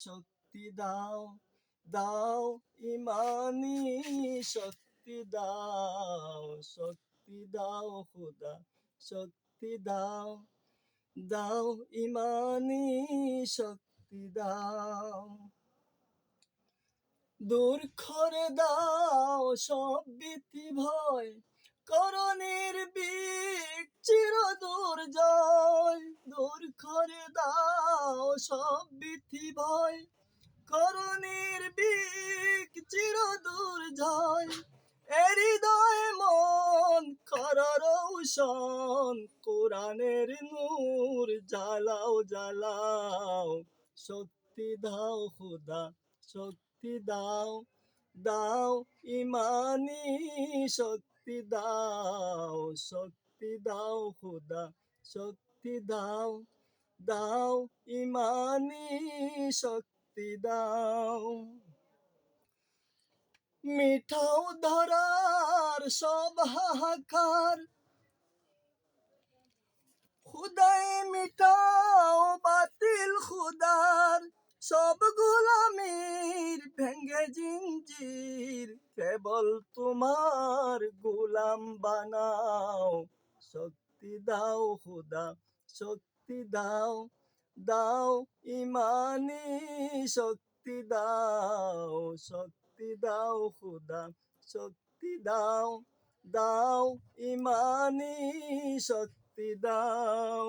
শক্তি দাও দাও ইমানি শক্তি দাও শক্তি দাও খুদা, শক্তি দাও দাও ইমানি শক্তি দাও। দূর করে দাও সব ভীতি ভয় করণের বিক চির দূর জয়। দূর করে দাও সব ভীতি ভয়। করণের বিক চির দূর জয় হৃদয় মন কর রৌশন কোরআনের নূর জ্বালাও জ্বালাও। শক্তি দাও খুদা, শক্তি দাও। দাও ইমানি শক্তি দাও। শক্তি দাও খুদা, শক্তি দাও। দাও ইমানি শক্তি দাও। মিঠাও ধরার সব হাহাকার। খুদাই মিটাও বাতিল খুদার। সব গোলামির ভেঙ্গে জিঞ্জির কেবল তোমার গোলাম বানাও। শক্তি দাও খুদা, শক্তি দাও দাও ইমানি শক্তি দাও শক্তি দাও খুদা শক্তি দাও দাও ইমানি শক্তি দাও।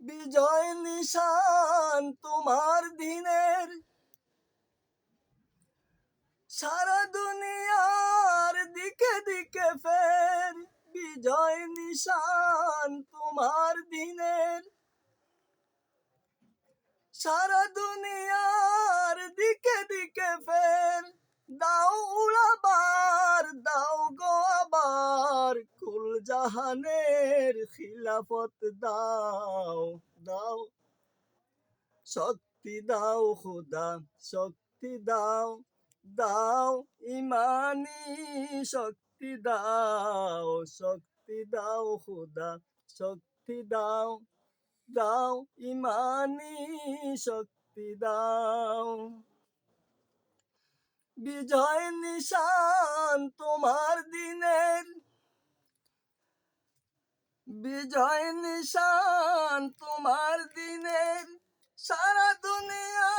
বিজয় নিশান তোমার দিনের, সারা দুনিয়ার দিকে দিকে ফের বিজয় নিশান তোমার দিনের সারা দুনিয়ার দিকে দিকে ফের। দাও উড়াবার দাও গো আবার, কুল জাহানের খিলাফত দাও দাও। শক্তি দাও খুদা, শক্তি দাও দাও ইমানি, শক্তি দাও, শক্তি দাও, খুদা, শক্তি দাও দাও, ইমানি শক্তি দাও। বিজয় নিশান তোমার দিনের। বিজয় নিশান তোমার দিনের। সারা দুনিয়ার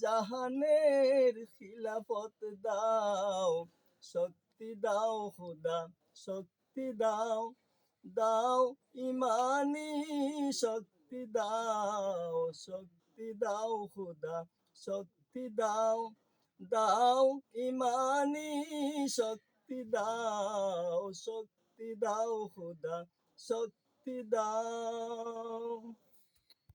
জাহানের খিলাফত দাও, শক্তি দাও খুদা, শক্তি দাও দাও ইমানি শক্তি দাও শক্তি দাও খুদা, শক্তি দাও দাও ইমানি শক্তি দাও শক্তি দাও খুদা, শক্তি দাও।